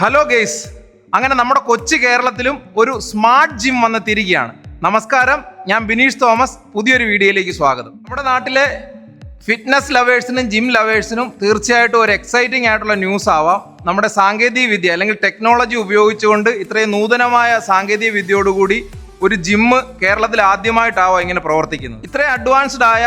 Hello guys അങ്ങനെ നമ്മുടെ കൊച്ചു കേരളത്തിലും ഒരു സ്മാർട്ട് ജിം വന്ന് തിരികെയാണ് നമസ്കാരം. ഞാൻ ബിനീഷ് തോമസ്. പുതിയൊരു വീഡിയോയിലേക്ക് സ്വാഗതം. നമ്മുടെ നാട്ടിലെ ഫിറ്റ്നസ് ലവേഴ്സിനും ജിം ലവേഴ്സിനും തീർച്ചയായിട്ടും ഒരു എക്സൈറ്റിംഗ് ആയിട്ടുള്ള ന്യൂസ് ആവാം. നമ്മുടെ സാങ്കേതിക വിദ്യ അല്ലെങ്കിൽ ടെക്നോളജി ഉപയോഗിച്ചുകൊണ്ട് ഇത്രയും നൂതനമായ സാങ്കേതിക വിദ്യയോടുകൂടി ഒരു ജിമ്മ് കേരളത്തിൽ ആദ്യമായിട്ടാവാം ഇങ്ങനെ പ്രവർത്തിക്കുന്നത്. ഇത്രയും അഡ്വാൻസ്ഡ് ആയ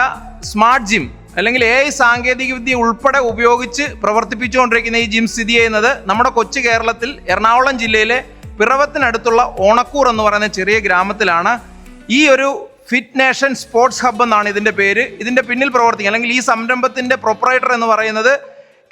സ്മാർട്ട് ജിം അല്ലെങ്കിൽ എ സാങ്കേതിക വിദ്യ ഉൾപ്പെടെ ഉപയോഗിച്ച് പ്രവർത്തിപ്പിച്ചുകൊണ്ടിരിക്കുന്ന ഈ ജിം സ്ഥിതി ചെയ്യുന്നത് നമ്മുടെ കൊച്ചു കേരളത്തിൽ എറണാകുളം ജില്ലയിലെ പിറവത്തിനടുത്തുള്ള ഓണക്കൂർ എന്ന് പറയുന്ന ചെറിയ ഗ്രാമത്തിലാണ് ഈ ഒരു ഫിറ്റ് നേഷൻ സ്പോർട്സ് ഹബ് എന്നാണ് ഇതിന്റെ പേര്. ഇതിന്റെ പിന്നിൽ പ്രവർത്തിക്കുക അല്ലെങ്കിൽ ഈ സംരംഭത്തിന്റെ പ്രൊപ്പറേറ്റർ എന്ന് പറയുന്നത്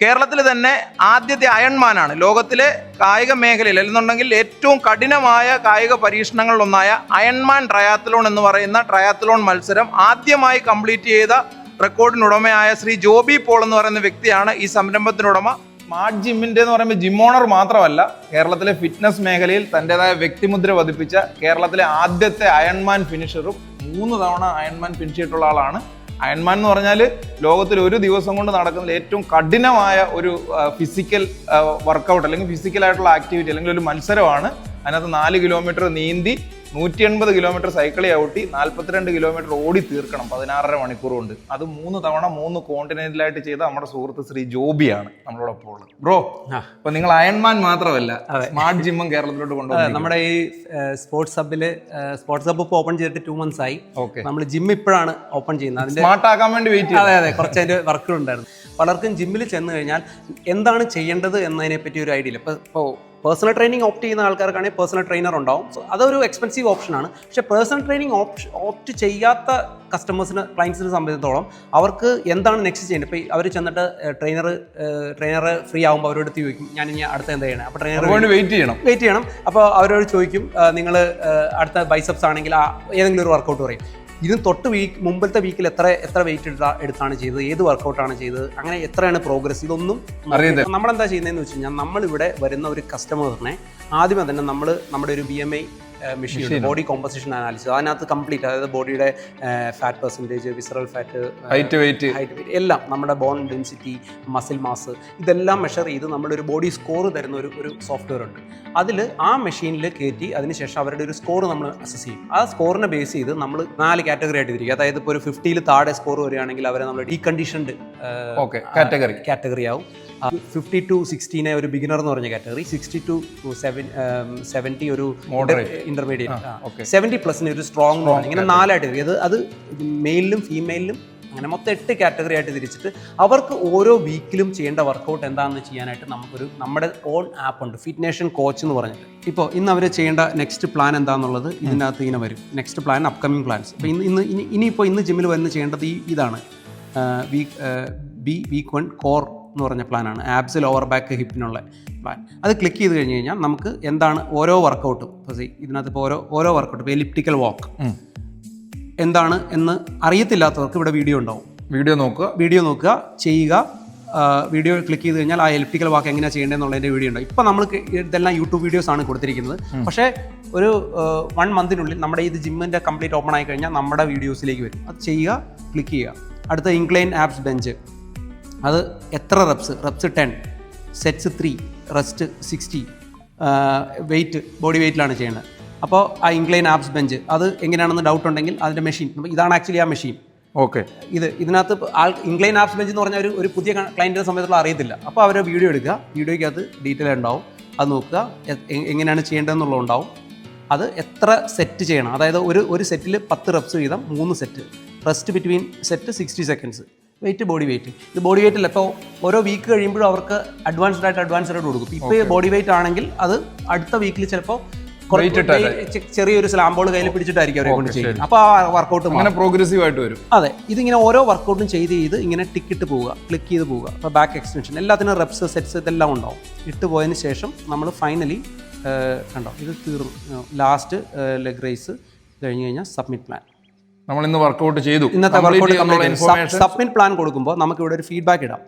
കേരളത്തിൽ തന്നെ ആദ്യത്തെ അയൺമാനാണ്. ലോകത്തിലെ കായിക മേഖലയിൽ അല്ലെന്നുണ്ടെങ്കിൽ ഏറ്റവും കഠിനമായ കായിക പരീക്ഷണങ്ങളിലൊന്നായ അയൺമാൻ ട്രയാത്തലോൺ എന്ന് പറയുന്ന ട്രയാത്തലോൺ മത്സരം ആദ്യമായി കംപ്ലീറ്റ് ചെയ്ത റെക്കോർഡിനുടമയായ ശ്രീ ജോബി പോൾ എന്ന് പറയുന്ന വ്യക്തിയാണ് ഈ സംരംഭത്തിനുടമ. സ്മാർട്ട് ജിമ്മിന്റെ എന്ന് പറയുമ്പോൾ ജിം ഓണർ മാത്രമല്ല കേരളത്തിലെ ഫിറ്റ്നസ് മേഖലയിൽ തന്റെതായ വ്യക്തിമുദ്ര പതിപ്പിച്ച കേരളത്തിലെ ആദ്യത്തെ അയൺമാൻ ഫിനിഷറും മൂന്ന് തവണ അയൺമാൻ ഫിനിഷ് ചെയ്തിട്ടുള്ള ആളാണ്. അയൺമാൻ എന്ന് പറഞ്ഞാൽ ലോകത്തിൽ ഒരു ദിവസം കൊണ്ട് നടക്കുന്ന ഏറ്റവും കഠിനമായ ഒരു ഫിസിക്കൽ വർക്കൗട്ട് അല്ലെങ്കിൽ ഫിസിക്കലായിട്ടുള്ള ആക്ടിവിറ്റി അല്ലെങ്കിൽ ഒരു മത്സരമാണ്. അതിനകത്ത് നാല് കിലോമീറ്റർ നീന്തി നൂറ്റി എൺപത് കിലോമീറ്റർ സൈക്കിൾ ഔട്ടി നാൽപ്പത്തിരണ്ട് കിലോമീറ്റർ ഓടി തീർക്കണം പതിനാറര മണിക്കൂർ കൊണ്ട്. അത് മൂന്ന് തവണ മൂന്ന് കോണ്ടിനെന്റിലായിട്ട് ചെയ്ത നമ്മുടെ സുഹൃത്ത് ശ്രീ ജോബിയാണ് നമ്മളോടൊപ്പം ഉള്ളത്. ബ്രോ അപ്പൊ നിങ്ങൾ അയൺമാൻ മാത്രമല്ല സ്മാർട്ട് ജിമ്മും കേരളത്തിലോട്ട് കൊണ്ടുപോകും നമ്മുടെ ഈ സ്പോർട്സ് ഹബിൽ സ്പോർട്സ് ഹബ് ഇപ്പോൾ ഓപ്പൺ ചെയ്തിട്ട് ടു മന്ത്സ് ആയി. ഓക്കെ നമ്മൾ ജിം ഇപ്പോഴാണ് ഓപ്പൺ ചെയ്യുന്നത്. അതിന്റെ സ്മാർട്ട് ആക്കാൻ വേണ്ടി വെയിറ്റ് അതെ അതെ കുറച്ച് അതിന്റെ വർക്കുകൾ ഉണ്ടായിരുന്നു പലർക്കും ജിമ്മിൽ ചെന്ന് കഴിഞ്ഞാൽ എന്താണ് ചെയ്യേണ്ടത് എന്നതിനെ പറ്റി ഒരു ഐഡിയ ഇല്ല. ഇപ്പോ ഇപ്പോൾ പേഴ്സണൽ ട്രെയിനിങ് ഓപ്റ്റ് ചെയ്യുന്ന ആൾക്കാർക്കാണെങ്കിൽ പേഴ്സണൽ ട്രെയിനർ ഉണ്ടാവും. സോ അതൊരു എക്സ്പെൻസീവ് ഓപ്ഷനാണ് പക്ഷേ പേഴ്സണൽ ട്രെയിനിങ് ഓപ്ഷ ഓപ്റ്റ് ചെയ്യാത്ത കസ്റ്റമേഴ്സിന് ക്ലയൻസിനെ സംബന്ധിച്ചിടത്തോളം അവർക്ക് എന്താണ് നെക്സ്റ്റ് ചെയ്യേണ്ടത്? ഇപ്പോൾ അവർ ചെന്നിട്ട് ട്രെയിനർ ട്രെയിനർ ഫ്രീ ആകുമ്പോൾ അവരോട് ചോദിക്കും ഞാൻ ഇനി അടുത്ത എന്താ ചെയ്യണം? അപ്പോൾ ട്രെയിനർ വേണ്ടി വെയിറ്റ് ചെയ്യണം. വെയിറ്റ് ചെയ്യണം. അപ്പോൾ അവരോട് ചോദിക്കും നിങ്ങൾ അടുത്ത ബൈസപ്സ് ആണെങ്കിൽ ആ ഏതെങ്കിലും ഒരു വർക്കൗട്ട് പറയും. ഇതിന് തൊട്ട് വീക്ക് മുമ്പത്തെ വീക്കിൽ എത്ര എത്ര വെയിറ്റ് എടുത്താ എടുത്താണ് ചെയ്തത് ഏത് വർക്കൗട്ടാണ് ചെയ്തത് അങ്ങനെ എത്രയാണ് പ്രോഗ്രസ് ഇതൊന്നും അറിയുന്നത് നമ്മളെന്താ ചെയ്യുന്നതെന്ന് വെച്ച് കഴിഞ്ഞാൽ നമ്മളിവിടെ വരുന്ന ഒരു കസ്റ്റമറിനെ ആദ്യമേ തന്നെ നമ്മൾ നമ്മുടെ ഒരു B M I machine body composition analysis അതിനകത്ത് കംപ്ലീറ്റ് അതായത് ബോഡിയുടെ fat percentage visceral fat height weight height weight എല്ലാം നമ്മുടെ ബോൺ ഡെൻസിറ്റി മസിൽ മാസ് ഇതെല്ലാം മെഷർ ചെയ്ത് നമ്മുടെ ഒരു ബോഡി സ്കോർ തരുന്ന ഒരു ഒരു സോഫ്റ്റ്വെയർ ഉണ്ട്. അതിൽ ആ മെഷീനിൽ കയറ്റി അതിനുശേഷം അവരുടെ ഒരു സ്കോർ നമ്മൾ അസസ് ചെയ്യും. ആ സ്കോറിനെ ബേസ് ചെയ്ത് നമ്മൾ നാല് കാറ്റഗറി ആയിട്ട് തിരിക്കും. അതായത് ഇപ്പോൾ ഒരു ഫിഫ്റ്റിയിൽ താഴെ സ്കോർ വരികയാണെങ്കിൽ അവരെ നമ്മൾ ഡീകണ്ടീഷൻഡ് ഓക്കെ കാറ്റഗറി കാറ്റഗറി ആവും. ഫിഫ്റ്റി ടു സിക്സ്റ്റീനെ ഒരു ബിഗിനർ എന്ന് പറഞ്ഞ category sixty two seven seventy ഒരു. ഇന്റർമീഡിയറ്റ്. സെവന്റി പ്ലസിന് ഒരു സ്ട്രോങ് ആണ് ഇങ്ങനെ നാലായിട്ട് അത് അത് മെയിലിലും ഫീമെയിലും അങ്ങനെ മൊത്തം എട്ട് കാറ്റഗറി ആയിട്ട് തിരിച്ചിട്ട് അവർക്ക് ഓരോ വീക്കിലും ചെയ്യേണ്ട വർക്കൗട്ട് എന്താണെന്ന് ചെയ്യാനായിട്ട് നമുക്കൊരു നമ്മുടെ ഓൺ ആപ്പ് ഉണ്ട്. ഫിറ്റ്നേഷൻ കോച്ച് എന്ന് പറഞ്ഞിട്ട്. ഇപ്പോൾ ഇന്ന് അവർ ചെയ്യേണ്ട നെക്സ്റ്റ് പ്ലാൻ എന്താണെന്നുള്ളത് ഇതിനകത്ത് ഇങ്ങനെ വരും. നെക്സ്റ്റ് പ്ലാൻ അപ്കമിങ് പ്ലാൻസ് അപ്പോൾ ഇന്ന് ഇന്ന് ഇനി ഇനിയിപ്പോൾ ഇന്ന് ജിമ്മിൽ വന്ന് ചെയ്യേണ്ടത് ഈ ഇതാണ്. Week B week one core എന്ന് പറഞ്ഞ പ്ലാനാണ്. ആബ്സ് ലോവർ ബാക്ക് ഹിപ്പിനുള്ള പ്ലാൻ. അത് ക്ലിക്ക് ചെയ്ത് കഴിഞ്ഞ് കഴിഞ്ഞാൽ നമുക്ക് എന്താണ് ഓരോ വർക്കൗട്ടും ഇപ്പോൾ സി ഇതിനകത്ത് ഇപ്പോൾ ഓരോ ഓരോ വർക്കൗട്ട് ഇപ്പോൾ എലിപ്റ്റിക്കൽ വാക്ക് എന്താണ് എന്ന് അറിയത്തില്ലാത്തവർക്ക് ഇവിടെ വീഡിയോ ഉണ്ടാവും. വീഡിയോ നോക്കുക. വീഡിയോ നോക്കുക ചെയ്യുക. വീഡിയോ ക്ലിക്ക് ചെയ്ത് കഴിഞ്ഞാൽ ആ എലിപ്റ്റിക്കൽ വാക്ക് എങ്ങനെയാണ് ചെയ്യേണ്ടതെന്നുള്ളതിന്റെ വീഡിയോ ഉണ്ട് ഇപ്പോൾ നമ്മൾ ഇതെല്ലാം യൂട്യൂബ് വീഡിയോസ് ആണ് കൊടുത്തിരിക്കുന്നത്. പക്ഷേ ഒരു വൺ മന്തിനുള്ളിൽ നമ്മുടെ ഇത് ജിമ്മിന്റെ കംപ്ലീറ്റ് ഓപ്പൺ ആയി കഴിഞ്ഞാൽ നമ്മുടെ വീഡിയോസിലേക്ക് വരും. അത് ചെയ്യുക ക്ലിക്ക് ചെയ്യുക. അടുത്ത ഇൻക്ലൈൻ ആപ്സ് ബെഞ്ച് അത് എത്ര reps reps ten sets three rest sixty weight body വെയിറ്റിലാണ് ചെയ്യുന്നത് അപ്പോൾ ആ ഇൻക്ലൈൻ ആപ്സ് ബെഞ്ച് അത് എങ്ങനെയാണെന്ന് ഡൗട്ട് ഉണ്ടെങ്കിൽ അതിന്റെ മെഷീൻ ഇതാണ് ആക്ച്വലി ആ മെഷീൻ ഓക്കെ ഇത് ഇതിനകത്ത് ആൾ ഇൻക്ലൈൻ ആപ്സ് ബെഞ്ച് എന്ന് പറഞ്ഞാൽ ഒരു ഒരു പുതിയ ക്ലയന്റിനെ സമയത്തുള്ള അറിയത്തില്ല. അപ്പോൾ അവർ വീഡിയോ എടുക്കുക. വീഡിയോയ്ക്കകത്ത് ഡീറ്റെയിൽ ഉണ്ടാവും. അത് നോക്കുക. എങ്ങനെയാണ് ചെയ്യേണ്ടതെന്നുള്ളത് ഉണ്ടാവും. അത് എത്ര സെറ്റ് ചെയ്യണം. അതായത് ഒരു ഒരു സെറ്റിൽ പത്ത് റെപ്സ് വീതം മൂന്ന് set rest between set sixty seconds weight body weight ഇത് ബോഡി വെയിറ്റ് അല്ല. ഇപ്പോൾ ഓരോ വീക്ക് കഴിയുമ്പോഴും അവർക്ക് അഡ്വാൻസ്ഡ് ആയിട്ട് അഡ്വാൻസ്ഡ് ആയിട്ട് കൊടുക്കും. ഇപ്പോൾ ബോഡി വെയിറ്റ് ആണെങ്കിൽ അത് അടുത്ത വീക്കിൽ ചിലപ്പോൾ? ചെറിയൊരു സ്ലാമ്പോൾ കയ്യിൽ പിടിച്ചിട്ടായിരിക്കും അവരെ കൊണ്ട് ചെയ്യുന്നത്. അപ്പോൾ ആ വർക്കൗട്ട് അങ്ങനെ പ്രോഗ്രസീവ് ആയിട്ട് വരും. അതെ. ഇതിങ്ങനെ ഓരോ വർക്കൗട്ടും ചെയ്ത് ചെയ്ത് ഇങ്ങനെ ടിക്കിട്ട് പോവുക ക്ലിക്ക് ചെയ്ത് പോവുക. അപ്പോൾ ബാക്ക് എക്സ്റ്റൻഷൻ എല്ലാത്തിനും റെപ്സ് സെറ്റ്സ് ഇതെല്ലാം ഉണ്ടാവും. ഇട്ട് പോയതിന് ശേഷം നമ്മൾ ഫൈനലി കണ്ടോ? ഇത് തീർന്നു. ലാസ്റ്റ് ലെഗ് റേസ് കഴിഞ്ഞ് കഴിഞ്ഞാൽ സബ്മിറ്റ് പ്ലാൻ നമ്മൾ ഇന്ന് വർക്ക്ഔട്ട് ചെയ്തു ഇന്നത്തെ വർക്കൗട്ട് സബ്മിറ്റ് പ്ലാൻ കൊടുക്കുമ്പോൾ നമുക്ക് ഇവിടെ ഒരു ഫീഡ്ബാക്ക് ഇടാം.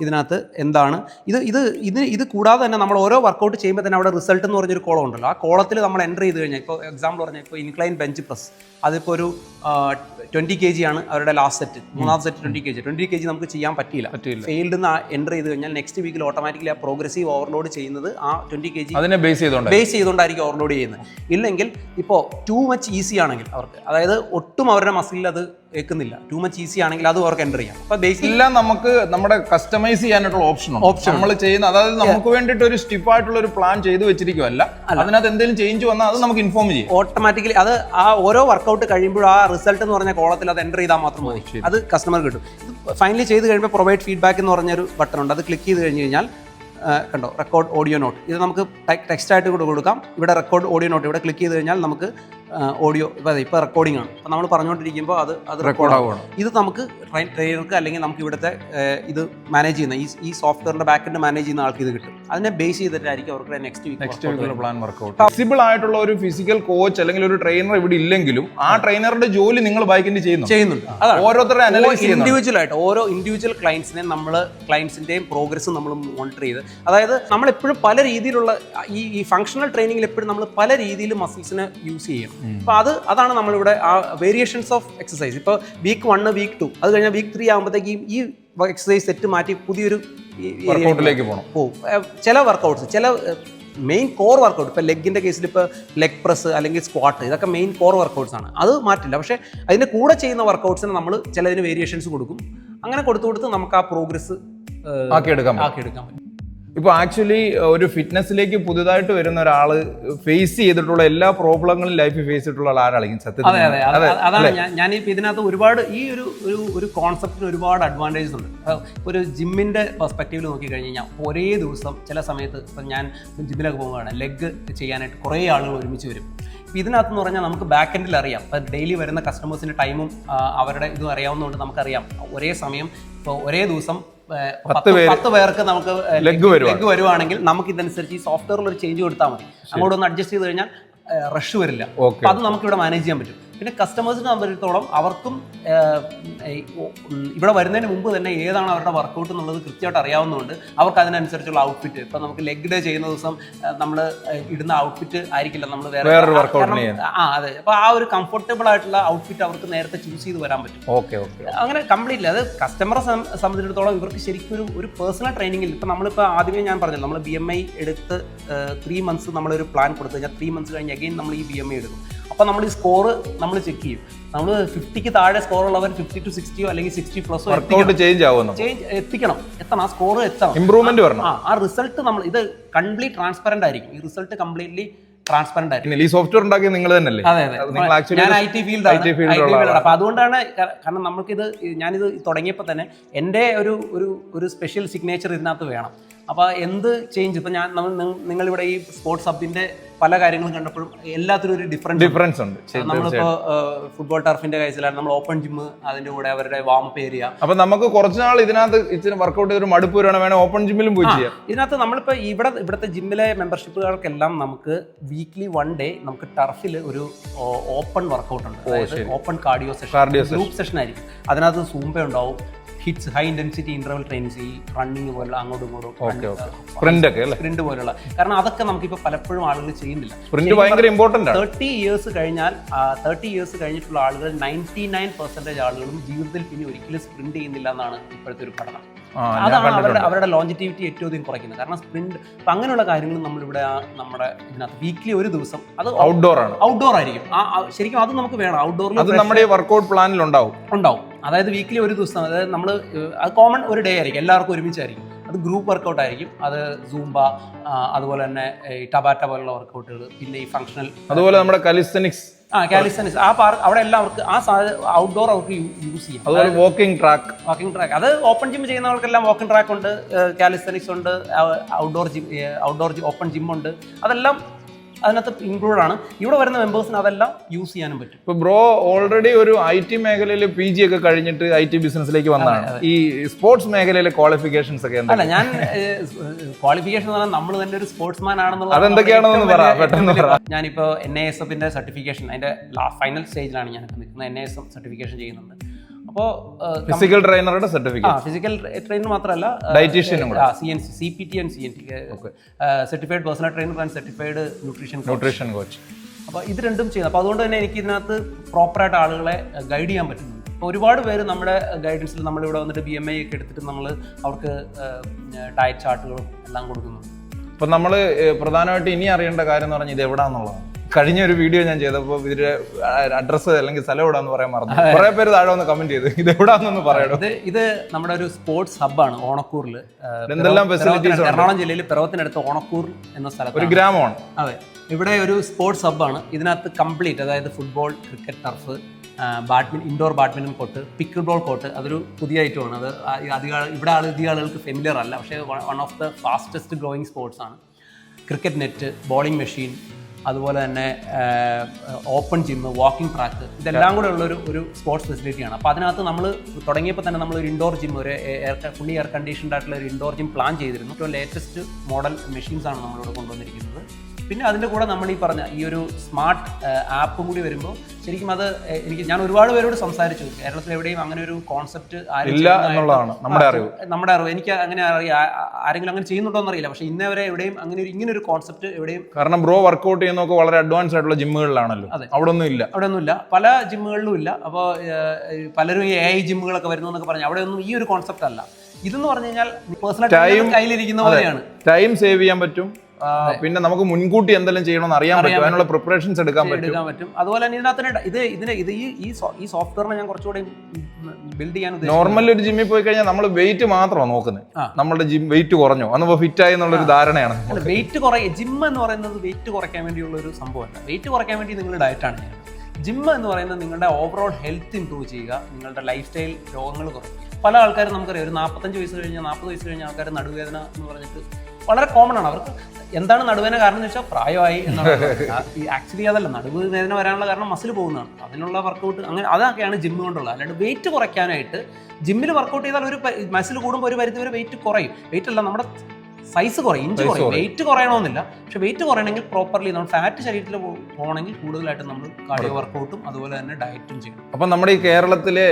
ഇതിനകത്ത് എന്താണ്? ഇത് ഇത് ഇത് ഇത് കൂടാതെ തന്നെ നമ്മൾ ഓരോ വർക്കൗട്ട് ചെയ്യുമ്പോൾ തന്നെ അവിടെ റിസൾട്ട് എന്ന് പറഞ്ഞൊരു കോളം ഉണ്ടല്ലോ. ആ കോളത്തിൽ നമ്മൾ എന്റർ ചെയ്ത് കഴിഞ്ഞാൽ ഇപ്പോൾ എക്സാമ്പിൾ പറഞ്ഞാൽ ഇപ്പോൾ ഇൻക്ലൈൻ ബെഞ്ച് പ്രസ് അതിപ്പോൾ ഒരു ട്വന്റി കെ ജി ആണ് അവരുടെ ലാസ്റ്റ് സെറ്റ് മൂന്നാമത്തെ set twenty K G twenty K G നമുക്ക് ചെയ്യാൻ പറ്റിയില്ല. ഫെയിൽഡ് നിന്ന് എന്റർ ചെയ്ത് കഴിഞ്ഞാൽ നെക്സ്റ്റ് വീക്കിൽ ഓട്ടോമാറ്റിക്കലി ആ പ്രോഗ്രസീവ് ഓവർലോഡ് ചെയ്യുന്നത് ആ ട്വന്റി കെ ജി അതിനെ ബേസ് ചെയ്തുകൊണ്ട് ബേസ് ചെയ്തുകൊണ്ടായിരിക്കും ഓവർലോഡ് ചെയ്യുന്നത്. ഇല്ലെങ്കിൽ ഇപ്പോൾ ടു മച്ച് ഈസി ആണെങ്കിൽ അവർക്ക് അതായത് ഒട്ടും അവരുടെ മസിലിൽ അത് വെക്കുന്നില്ല ടു മച്ച് ഈസി ആണെങ്കിൽ അത് അവർക്ക് എന്റർ ചെയ്യാം. അപ്പോൾ ബേസ് എല്ലാം നമുക്ക് നമ്മുടെ കസ്റ്റമൈസ് ചെയ്യാനായിട്ടുള്ള ഓപ്ഷൻ ഉണ്ട്. Option നമ്മൾ ചെയ്യുന്ന അതായത് നമുക്ക് വേണ്ടിയിട്ട് ഒരു സ്റ്റിഫ് ആയിട്ടുള്ള ഒരു പ്ലാൻ ചെയ്ത് വെച്ചിരിക്കുമല്ല അതിനകത്ത് എന്തെങ്കിലും ചേഞ്ച് വന്നാൽ അത് നമുക്ക് ഇൻഫോം ചെയ്യും. ഓട്ടോമാറ്റിക്കലി അത് ആ ഓരോ വർക്കൗട്ട് കഴിയുമ്പോഴും ആ റിസൾട്ട് എന്ന് പറഞ്ഞ കോളത്തിൽ അത് എന്റർ ചെയ്താൽ മാത്രം മതി. അത് കസ്റ്റമർ കിട്ടും. ഇത് ഫൈനലി ചെയ്ത് കഴിയുമ്പോൾ പ്രൊവൈഡ് ഫീഡ്ബാക്ക് എന്ന് പറഞ്ഞൊരു ബട്ടൺ ഉണ്ട്. അത് ക്ലിക്ക് ചെയ്ത് കഴിഞ്ഞ് കഴിഞ്ഞാൽ കണ്ടോ റെക്കോർഡ് ഓഡിയോ നോട്ട് ഇത് നമുക്ക് ടെക്സ്റ്റ് ആയിട്ട് കൂടെ കൊടുക്കാം. ഇവിടെ റെക്കോർഡ് ഓഡിയോ നോട്ട് ഇവിടെ ക്ലിക്ക് ചെയ്ത് കഴിഞ്ഞാൽ നമുക്ക് ഓഡിയോ ഇപ്പോൾ ഇപ്പോൾ റെക്കോർഡിംഗ് ആണ്. അപ്പോൾ നമ്മൾ പറഞ്ഞുകൊണ്ടിരിക്കുമ്പോൾ അത് അത് റെക്കോർഡ് ആവുകയാണ് ഇത് നമുക്ക് ട്രെയിനർക്ക് അല്ലെങ്കിൽ നമുക്ക് ഇവിടുത്തെ ഇത് മാനേജ് ചെയ്യുന്ന ഈ ഈ സോഫ്റ്റ്വെയറിന്റെ ബാക്കിന്റെ മാനേജ് ചെയ്യുന്ന ആൾക്ക് ഇത് കിട്ടും. അതിനെ ബേസ് ചെയ്തിട്ടായിരിക്കും അവർക്ക് നെക്സ്റ്റ് വീക്ക് നെക്സ്റ്റ് വീക്ക് വീക്കിലുള്ള പ്ലാൻ വർക്കൗട്ട് പോസിബിൾ ആയിട്ടുള്ള ഒരു ഫിസിക്കൽ കോച്ച് അല്ലെങ്കിൽ ഒരു ട്രെയിനർ ഇവിടെ ഇല്ലെങ്കിലും ആ ട്രെയിനറുടെ ജോലി നിങ്ങൾ ബൈക്കിന്റെ ചെയ്യുന്നു. ചെയ്യുന്നുണ്ട്. അതാണ്. ഓരോരുത്തരുടെ അനലൈസ് ചെയ്യുന്നു ഇൻഡിവിജ്വൽ ആയിട്ട് ഓരോ ഇൻഡിവിജ്വൽ ക്ലയൻസിനെ നമ്മൾ ക്ലയൻസിന്റെയും പ്രോഗ്രസ് നമ്മൾ മോണിറ്റർ ചെയ്ത്. അതായത് നമ്മൾ എപ്പോഴും പല രീതിയിലുള്ള ഈ ഈ ഫങ്ഷണൽ ട്രെയിനിങ്ങിൽ എപ്പോഴും നമ്മൾ പല രീതിയിൽ മസിൽസിനെ യൂസ് ചെയ്യും. അപ്പോൾ അത് അതാണ് നമ്മളിവിടെ ആ വേരിയേഷൻസ് ഓഫ് എക്സസൈസ് ഇപ്പോൾ വീക്ക് വണ്ണ് വീക്ക് ടു അത് കഴിഞ്ഞാൽ വീക്ക് ത്രീ ആകുമ്പോഴത്തേക്കും ഈ എക്സസൈസ് സെറ്റ് മാറ്റി പുതിയൊരു വർക്കൗട്ടിലേക്ക് പോകണം ഏഹ് ചില വർക്കൗട്ട്സ് ചില മെയിൻ കോർ വർക്കൗട്ട് ഇപ്പോൾ ലെഗിന്റെ കേസിൽ ഇപ്പോൾ ലെഗ് പ്രസ് അല്ലെങ്കിൽ സ്ക്വാട്ട് ഇതൊക്കെ മെയിൻ കോർ വർക്കൗട്ട്സ് ആണ്. അത് മാറ്റില്ല. പക്ഷേ അതിന്റെ കൂടെ ചെയ്യുന്ന വർക്കൗട്ട്സിന് നമ്മൾ ചിലതിന് വേരിയേഷൻസ് കൊടുക്കും. അങ്ങനെ കൊടുത്തു കൊടുത്ത് നമുക്ക് ആ പ്രോഗ്രസ് ആക്കിയെടുക്കാം ആക്കിയെടുക്കാൻ പറ്റും. ഇപ്പൊ ആക്ച്വലി ഒരു ഫിറ്റ്നസ്സിലേക്ക് പുതുതായിട്ട് വരുന്ന ഒരാൾ ഫേസ് ചെയ്തിട്ടുള്ള എല്ലാ പ്രോബ്ലങ്ങളും ലൈഫിൽ ഫേസ് ചെയ്തിട്ടുള്ള ആരാളായിരിക്കും സത്യം അതെ അതെ. അതാണ് ഞാൻ ഇപ്പൊ ഇതിനകത്ത് ഒരുപാട് ഈ ഒരു ഒരു ഒരു കോൺസെപ്റ്റിന് ഒരുപാട് അഡ്വാന്റേജസ് ഉണ്ട്. ഒരു ജിമ്മിന്റെ പെർസ്പെക്റ്റീവിൽ നോക്കിക്കഴിഞ്ഞ് കഴിഞ്ഞാൽ ഒരേ ദിവസം ചില സമയത്ത് ഇപ്പം ഞാൻ ജിമ്മിലൊക്കെ പോകുകയാണ് ലെഗ് ചെയ്യാനായിട്ട് കുറേ ആളുകൾ ഒരുമിച്ച് വരും. ഇപ്പം ഇതിനകത്തെന്ന് പറഞ്ഞാൽ നമുക്ക് ബാക്ക് എൻഡിൽ അറിയാം. ഇപ്പം ഡെയിലി വരുന്ന കസ്റ്റമേഴ്സിന്റെ ടൈമും അവരുടെ ഇതും അറിയാവുന്നതുകൊണ്ട് നമുക്കറിയാം. ഒരേ സമയം ഇപ്പോൾ ഒരേ ദിവസം പത്ത് പത്ത് പേർക്ക് നമുക്ക്. ലെഗ് വരുവാണെങ്കിൽ നമുക്ക് ഇതനുസരിച്ച് ഈ സോഫ്റ്റ്വെയറിൽ ഒരു ചേഞ്ച് കൊടുത്താൽ മതി. അങ്ങോട്ട് ഒന്ന് അഡ്ജസ്റ്റ് ചെയ്ത് കഴിഞ്ഞാൽ റഷ് വരില്ല. അത് നമുക്ക് ഇവിടെ മാനേജ് ചെയ്യാൻ പറ്റും. പിന്നെ കസ്റ്റമേഴ്സിനെ സംബന്ധിച്ചിടത്തോളം അവർക്കും ഇവിടെ വരുന്നതിന് മുമ്പ് തന്നെ ഏതാണ് അവരുടെ വർക്കൗട്ട് എന്നുള്ളത് കൃത്യമായിട്ട് അറിയാവുന്നതുകൊണ്ട് അവർക്ക് അതിനനുസരിച്ചുള്ള ഔട്ട്ഫിറ്റ് ഇപ്പം നമുക്ക് ലെഗ് ഡേ ചെയ്യുന്ന ദിവസം നമ്മൾ ഇടുന്ന ഔട്ട്ഫിറ്റ് ആയിരിക്കില്ല. നമ്മൾ വേറെ ചെയ്യുന്നത്. ആ അതെ. അപ്പോൾ ആ ഒരു കംഫർട്ടബിൾ ആയിട്ടുള്ള ഔട്ട്ഫിറ്റ് അവർക്ക് നേരത്തെ ചൂസ് ചെയ്ത് വരാൻ പറ്റും. ഓക്കെ ഓക്കെ അങ്ങനെ കംപ്ലീറ്റ്ലി അത് കസ്റ്റമറെ സംബന്ധിച്ചിടത്തോളം ഇവർക്ക് ശരിക്കും ഒരു ഒരു പേഴ്സണൽ ട്രെയിനിങ്ങിൽ ഇപ്പം നമ്മളിപ്പോൾ ആദ്യമേ ഞാൻ പറഞ്ഞു നമ്മൾ ബി എം ഐ എടുത്ത് ത്രീ മന്ത്സ് നമ്മളൊരു പ്ലാൻ കൊടുത്തു കഴിഞ്ഞാൽ ത്രീ മന്ത്സ് കഴിഞ്ഞ് അഗെയിൻ നമ്മൾ ഈ ബി എം ഐ എടുക്കും. അപ്പോൾ നമ്മൾ ഈ സ്കോർ നമ്മൾ ചെക്ക് ചെയ്യും. നമ്മൾ ഫിഫ്റ്റിക്ക് താഴെ സ്കോർ ഉള്ളവർ ഫിഫ്റ്റി ടു സിക്സ്റ്റിയോ അല്ലെങ്കിൽ സിക്സ്റ്റി പ്ലസോ ചേഞ്ച് ആവുന്നു ചേഞ്ച് എത്തിക്കണം. എത്തണം. ആ സ്കോർ എത്തണം. ഇംപ്രൂവ്മെന്റ് വരണം. ആ റിസൾട്ട് നമ്മൾ ഇത് കംപ്ലീറ്റ് ട്രാൻസ്പെറന്റ് ആയിരിക്കും. ഈ റിസൾട്ട് കംപ്ലീറ്റ്ലി ട്രാൻസ്പെറന്റ് ആയിരിക്കും. ഈ സോഫ്റ്റ്വെയർ ഉണ്ടാക്കിയത് നിങ്ങൾ തന്നെയല്ലേ? അതെ അതെ. ഞാൻ ഐ ടി ഫീൽഡ് അപ്പോൾ. അപ്പൊ അതുകൊണ്ടാണ് കാരണം നമുക്കിത് ഞാനിത് തുടങ്ങിയപ്പോൾ തന്നെ എന്റെ ഒരു ഒരു ഒരു സ്പെഷ്യൽ സിഗ്നേച്ചർ ഇതിനകത്ത് വേണം. അപ്പോൾ എന്ത് ചേഞ്ച് ഇപ്പം ഞാൻ നമ്മൾ നിങ്ങ- നിങ്ങളിവിടെ ഈ സ്പോർട്സ് ഹബിന്റെ പല കാര്യങ്ങളും കണ്ടപ്പോഴും എല്ലാത്തിനും ഒരു ഡിഫറൻസ് ഡിഫറൻസ് ഉണ്ട്. നമ്മളിപ്പോൾ ഫുട്ബോൾ ടർഫിന്റെ കേസിലാണ് നമ്മൾ ഓപ്പൺ ജിം അതിന്റെ കൂടെ അവരുടെ വാമപ്പ് ഏരിയ അപ്പൊ നമുക്ക് കുറച്ച് നാൾ ഇതിനകത്ത് ഇച്ചിരി വർക്ക്ഔട്ട് ചെയ്തൊരു മടുപ്പ് വരുവാണെങ്കിൽ വേണേൽ ഓപ്പൺ ജിമ്മിലും പോയി ചെയ്യാം. ഇതിനകത്ത് നമ്മളിപ്പോൾ ഇവിടെ ഇവിടുത്തെ ജിമ്മിലെ മെമ്പർഷിപ്പുകൾക്കെല്ലാം നമുക്ക് വീക്ക്ലി വൺ ഡേ നമുക്ക് ടർഫിൽ ഒരു ഓപ്പൺ വർക്ക്ഔട്ട് ഉണ്ട്. Open cardio session group session ആയിരിക്കും. അതിനകത്ത് സൂമ്പ ഉണ്ടാവും. Hits high intensity interval trains ഈ റണ്ണിങ് പോലുള്ള അങ്ങോട്ടും ഇങ്ങോട്ടും സ്പ്രിന്റ് ഒക്കെ. അല്ലേ? സ്പ്രിന്റ് പോലുള്ള. കാരണം അതൊക്കെ നമുക്കിപ്പോൾ പലപ്പോഴും ആളുകൾ ചെയ്യുന്നില്ല. സ്പ്രിന്റ് ഭയങ്കര ഇമ്പോർട്ടന്റ് തേർട്ടി ഇയേഴ്സ് കഴിഞ്ഞാൽ തേർട്ടി ഇയേഴ്സ് കഴിഞ്ഞിട്ടുള്ള ആളുകൾ നയന്റി നയൻ പെർസെന്റേജ് ആളുകളും ജീവിതത്തിൽ പിന്നെ ഒരിക്കലും സ്പ്രിന്റ് ചെയ്യുന്നില്ല എന്നാണ് ഇപ്പോഴത്തെ ഒരു പഠനം. അതാണ് അവരുടെ അവരുടെ ലോഞ്ചിറ്റിവിറ്റി ഏറ്റവും അധികം കുറയ്ക്കുന്നത്. കാരണം സ്പ്രിന്റ് അപ്പം അങ്ങനെയുള്ള കാര്യങ്ങൾ നമ്മളിവിടെ നമ്മുടെ ഇതിനകത്ത് വീക്ക്ലി ഒരു ദിവസം അത് ഔട്ട്ഡോർ ആണ്. ഔട്ട്ഡോർ ആയിരിക്കും. ശരിക്കും അത് നമുക്ക് വേണം. ഔട്ട്ഡോറിൽ നമ്മുടെ വർക്ക്ഔട്ട് വർക്കൗട്ട് പ്ലാനിൽ ഉണ്ടാവും. ഉണ്ടാവും. അതായത് വീക്കിലി ഒരു ദിവസം അതായത് നമ്മൾ അത് കോമൺ ഒരു ഡേ ആയിരിക്കും എല്ലാവർക്കും ഒരുമിച്ചായിരിക്കും. അത് ഗ്രൂപ്പ് വർക്കൗട്ട് ആയിരിക്കും. അത് സൂംബ അതുപോലെ തന്നെ ഈ ടബാറ്റ പോലുള്ള വർക്കൗട്ടുകൾ പിന്നെ ഈ ഫങ്ഷണൽ അതുപോലെ നമ്മുടെ കലിസ്തനിക്സ് ആ കാലിസ്തനിക്സ് ആ പാർക്ക് അവിടെ എല്ലാവർക്കും ആ ആ ഔട്ട്ഡോർ അവർക്ക് യൂസ് ചെയ്യാം. അതുപോലെ വാക്കിംഗ് ട്രാക്ക് വാക്കിംഗ് ട്രാക്ക് അത് ഓപ്പൺ ജിം ചെയ്യുന്നവർക്കെല്ലാം വാക്കിംഗ് ട്രാക്ക് ഉണ്ട് കാലിസ്തനിക്സ് ഉണ്ട് outdoor gym outdoor open gym ഉണ്ട്. അതെല്ലാം അതിനകത്ത് ഇൻക്ലൂഡ് ആണ്. ഇവിടെ വരുന്ന മെമ്പേഴ്സിന് അതെല്ലാം യൂസ് ചെയ്യാനും പറ്റും. ഇപ്പൊ ബ്രോ ഓൾറെഡി ഒരു ഐ ടി മേഖലയിൽ പി ജി ഒക്കെ കഴിഞ്ഞിട്ട് ഐ ടി ബിസിനസ്സിലേക്ക് വന്നതാണ് ഈ സ്പോർട്സ് മേഖലയിലെ ക്വാളിഫിക്കേഷൻസ് ഒക്കെ അല്ല ഞാൻ ക്വാളിഫിക്കേഷൻ എന്ന് പറഞ്ഞാൽ നമ്മൾ തന്നെ ഒരു സ്പോർട്സ് മാൻ ആണെന്നുള്ള അതെന്തൊക്കെയാണെന്നൊന്ന് പറ, പെട്ടെന്ന് പറ. ഞാനിപ്പോൾ എൻ ഐ എസ് എഫിന്റെ സർട്ടിഫിക്കേഷൻ അതിന്റെ ഫൈനൽ സ്റ്റേജിലാണ് ഞാൻ നിൽക്കുന്നത്. N I S F certification ചെയ്യുന്നുണ്ട്. അപ്പോൾ ഫിസിക്കൽ ട്രെയിനറുടെ സർട്ടിഫിക്കറ്റ് ആ ഫിസിക്കൽ ട്രെയിനർ മാത്രമല്ല ഡയറ്റീഷ്യനും കൂടെ. C N C P T and C N T certified personal trainer and certified nutrition nutrition coach അപ്പോൾ ഇത് രണ്ടും ചെയ്യുന്നത് അപ്പോൾ അതുകൊണ്ട് തന്നെ എനിക്ക് ഇതിനകത്ത് പ്രോപ്പറായിട്ട് ആളുകളെ ഗൈഡ് ചെയ്യാൻ പറ്റുന്നുണ്ട്. അപ്പോൾ ഒരുപാട് പേര് നമ്മുടെ ഗൈഡൻസിൽ നമ്മളിവിടെ വന്നിട്ട് ബി എം ഐ ഒക്കെ എടുത്തിട്ട് നമ്മൾ അവർക്ക് ഡയറ്റ് ചാർട്ടുകളും എല്ലാം കൊടുക്കുന്നു അപ്പോൾ നമ്മൾ പ്രധാനമായിട്ട് ഇനി അറിയേണ്ട കാര്യം എന്ന് പറഞ്ഞാൽ ഇത് എവിടാന്നുള്ളതാണ് കഴിഞ്ഞ ഒരു വീഡിയോ ഞാൻ ചെയ്തപ്പോൾ ഇതിന്റെ അഡ്രസ്സ് അല്ലെങ്കിൽ സ്ഥലം എവിടാന്ന് പറയാൻ മറന്നു. കുറെ പേര് താഴെ ഒന്ന് കമന്റ് ചെയ്തു. ഇത് എവിടാന്നൊന്ന് പറയണം ഇത് ഇത് നമ്മുടെ ഒരു സ്പോർട്സ് ഹബ്ബാണ് ഓണക്കൂറിൽ എന്തെല്ലാം ഫെസിലിറ്റീസ്? എറണാകുളം ജില്ലയിൽ പിറവത്തിനടുത്ത് ഓണക്കൂർ എന്ന സ്ഥലം ഒരു ഗ്രാമമാണ്. അതെ. ഇവിടെ ഒരു സ്പോർട്സ് ഹബ്ബാണ് ഇതിനകത്ത് കംപ്ലീറ്റ് അതായത് football cricket turf badminton indoor badminton court pickle ball court അതൊരു പുതിയ ഐറ്റമാണ് അത് അധിക ഇവിടെ ആൾ അധികം ആളുകൾക്ക് ഫെമിലിയർ അല്ല. പക്ഷേ one of the fastest growing sports ആണ്. ക്രിക്കറ്റ് നെറ്റ് ബോളിംഗ് മെഷീൻ അതുപോലെ തന്നെ ഓപ്പൺ ജിമ്മ് വാക്കിംഗ് ട്രാക്ക് ഇതെല്ലാം കൂടെ ഉള്ള ഒരു ഒരു സ്പോർട്സ് ഫെസിലിറ്റിയാണ് അപ്പോൾ അതിനകത്ത് നമ്മൾ തുടങ്ങിയപ്പോൾ തന്നെ നമ്മൾ ഒരു ഇൻഡോർ ജിം ഒരു എയർ ഫുള്ളി എയർ കണ്ടീഷൻഡ് ആയിട്ടുള്ള ഒരു ഇൻഡോർ ജിം പ്ലാൻ ചെയ്തിരുന്നു. ഏറ്റവും ലേറ്റസ്റ്റ് മോഡൽ മെഷീൻസ് ആണ് നമ്മളിവിടെ കൊണ്ടുവന്നിരിക്കുന്നത്. പിന്നെ അതിന്റെ കൂടെ നമ്മൾ ഈ പറഞ്ഞ ഈ ഒരു സ്മാർട്ട് ആപ്പും കൂടി വരുമ്പോൾ ശരിക്കും അത് എനിക്ക് ഞാൻ ഒരുപാട് പേരോട് സംസാരിച്ചു. കേരളത്തിൽ എവിടെയും അങ്ങനെ ഒരു കോൺസെപ്റ്റ് ഇല്ല എന്നുള്ളതാണ് നമ്മുടെ അറിവ്. നമ്മുടെ അറിവ്. എനിക്ക് അങ്ങനെ അറിയാം ആരെങ്കിലും അങ്ങനെ ചെയ്യുന്നുണ്ടോ എന്നറിയില്ല. പക്ഷേ ഇന്നേ വരെ എവിടെയും അങ്ങനെ ഒരു ഇങ്ങനെ ഒരു കോൺസെപ്റ്റ് എവിടെയും കാരണം ബ്രോ വർക്ക്ഔട്ട് ചെയ്യുന്നൊക്കെ വളരെ അഡ്വാൻസ് ആയിട്ടുള്ള ജിമ്മുകളിലാണല്ലോ. അതെ. അവിടെ ഒന്നും ഇല്ല. അവിടെ ഒന്നും ഇല്ല പല ജിമ്മുകളിലും ഇല്ല. അപ്പോൾ പലരും ഈ എ ഐ ജിമ്മുകളൊക്കെ വരുന്നു എന്നൊക്കെ പറഞ്ഞു. അവിടെ ഒന്നും ഈ ഒരു കോൺസെപ്റ്റ് അല്ല. ഇതെന്ന് പറഞ്ഞു കഴിഞ്ഞാൽ പേഴ്സണൽ കയ്യിലിരിക്കുന്ന പോലെയാണ്. ടൈം സേവ് ചെയ്യാൻ പറ്റും. പിന്നെ നമുക്ക് മുൻകൂട്ടി എന്തെല്ലാം ചെയ്യണമെന്ന് അറിയാൻ പറ്റും. അതിനുള്ള പ്രിപ്പറേഷൻസ് എടുക്കാൻ പറ്റും. പറ്റും. അതുപോലെ തന്നെ ഇതിനകത്ത് ഇത് ഇതിന് ഇത് ഈ ഈ സോഫ്റ്റ്വെയറിനെ ഞാൻ കുറച്ചുകൂടി ബിൽഡ് ചെയ്യാൻ നോർമൽ ഒരു ജിമ്മിൽ പോയി കഴിഞ്ഞാൽ നമ്മൾ വെയിറ്റ് മാത്രമാണ് നോക്കുന്നത്. നമ്മുടെ ജിം വെയിറ്റ് കുറഞ്ഞു? അന്ന് ഫിറ്റ് ആയി എന്നുള്ള ഒരു ധാരണയാണ് വെയിറ്റ് കുറയ ജിം എന്ന് പറയുന്നത് വെയിറ്റ് കുറയ്ക്കാൻ വേണ്ടിയുള്ള ഒരു സംഭവമല്ല. വെയിറ്റ് കുറയ്ക്കാൻ വേണ്ടി നിങ്ങൾ ഡയറ്റാണ് ചെയ്യുന്നത്. ജിം എന്ന് പറയുന്നത് നിങ്ങളുടെ ഓവറോൾ ഹെൽത്ത് ഇംപ്രൂവ് ചെയ്യുക നിങ്ങളുടെ ലൈഫ് സ്റ്റൈൽ രോഗങ്ങൾ കുറയ്ക്കുക. പല ആൾക്കാരും നമുക്കറിയാം ഒരു നാൽപ്പത്തഞ്ച് വയസ്സ് കഴിഞ്ഞാൽ നാൽപ്പത് വയസ്സ് കഴിഞ്ഞ ആൾക്കാർ നടുവേദന എന്ന് പറഞ്ഞിട്ട് വളരെ കോമൺ ആണ്. അവർക്ക് എന്താണ് നടുവേദന കാരണം എന്ന് വെച്ചാൽ പ്രായമായി എന്നുള്ളത്. ആക്ച്വലി അതല്ല നടുവ് വേദന വരാനുള്ള കാരണം മസിൽ പോകുന്നതാണ്. അതിനുള്ള വർക്കൗട്ട് അങ്ങനെ അതൊക്കെയാണ് ജിം കൊണ്ടുള്ളത്. അല്ലാണ്ട് വെയിറ്റ് കുറയ്ക്കാനായിട്ട് ജിമ്മിൽ വർക്കൗട്ട് ചെയ്താൽ ഒരു മസിൽ കൂടുമ്പോൾ ഒരു പരിധി വരെ വെയിറ്റ് കുറയും. വെയിറ്റ് അല്ല നമ്മുടെ സൈസ് കുറയും ഇഞ്ച് കുറയും. വെയിറ്റ് കുറയണമെന്നില്ല. പക്ഷെ വെയിറ്റ് കുറയണമെങ്കിൽ പ്രോപ്പർലി നമ്മൾ ഫാറ്റ് ശരീരത്തിൽ പോകണമെങ്കിൽ കൂടുതലായിട്ട് നമ്മൾ കാർഡിയോ വർക്കൗട്ടും അതുപോലെ തന്നെ ഡയറ്റും ചെയ്യണം. അപ്പൊ നമ്മുടെ ഈ കേരളത്തിലെ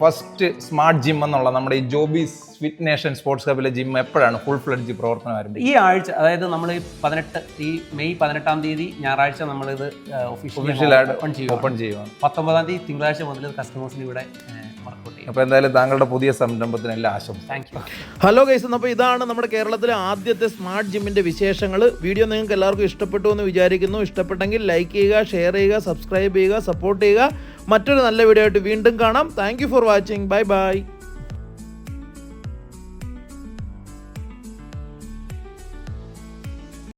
ഫസ്റ്റ് സ്മാർട്ട് ജിം എന്നുള്ള നമ്മുടെ ഈ ജോബീസ് ഫിറ്റ് നേഷൻ സ്പോർട്സ് ക്ലബിലെ ജിം എപ്പോഴാണ് ഫുൾ ഫ്ലഡ്ജ് പ്രവർത്തനം ആരംഭിച്ചത്? ഈ ആഴ്ച അതായത് നമ്മൾ ഈ പതിനെട്ട് ഈ മെയ് പതിനെട്ടാം തീയതി ഞായറാഴ്ച നമ്മളിത് ഓഫീഷ്യൽ ഒഫീഷ്യലായിട്ട് ഓപ്പൺ ചെയ്യുക പത്തൊമ്പതാം തീയതി തിങ്കളാഴ്ച മുതൽ കസ്റ്റമേഴ്സിന് ഇവിടെ അപ്പോൾ എന്തായാലും താങ്കളുടെ പുതിയ സംരംഭത്തിന് എല്ലാ ആശംസ താങ്ക് യു ഹലോ ഗൈസ് അപ്പോൾ ഇതാണ് നമ്മുടെ കേരളത്തിലെ ആദ്യത്തെ സ്മാർട്ട് ജിമ്മിന്റെ വിശേഷങ്ങൾ. വീഡിയോ നിങ്ങൾക്ക് എല്ലാവർക്കും ഇഷ്ടപ്പെട്ടു എന്ന് വിചാരിക്കുന്നു. ഇഷ്ടപ്പെട്ടെങ്കിൽ ലൈക്ക് ചെയ്യുക ഷെയർ ചെയ്യുക സബ്സ്ക്രൈബ് ചെയ്യുക സപ്പോർട്ട് ചെയ്യുക. മറ്റൊരു നല്ല വീഡിയോ ആയിട്ട് വീണ്ടും കാണാം. Thank for watching bye bye